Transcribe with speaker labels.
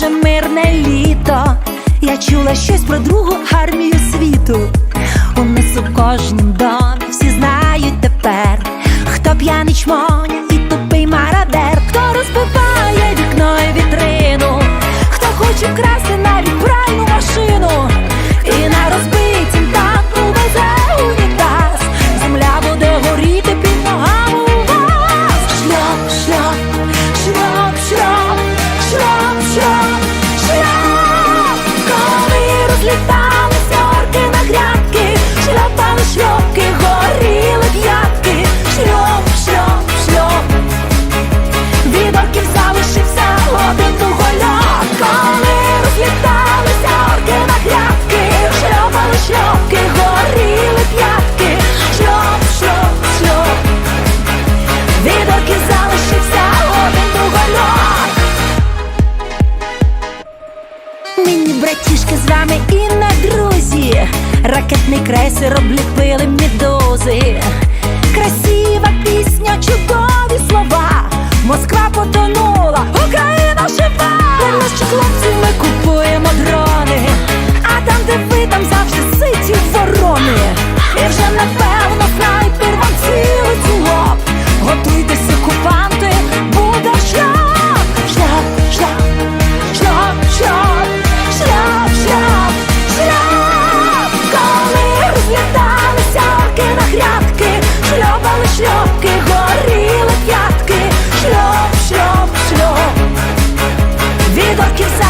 Speaker 1: наше мирне літо. Я чула щось про другу армію світу. У нас у кожнім домі всі знають тепер, хто п'яний чмонь liegt bei і на друзі, ракетний крейсер обліпили мені дози. Красива пісня, чудові слова. Москва потонула, Україна жива. Для що хлопців ми купуємо дрони, а там, де ви, там завжди ситі ворони. І вже напевно снайпер вам цілить у лоб. Готуйтесь окупант. Cause I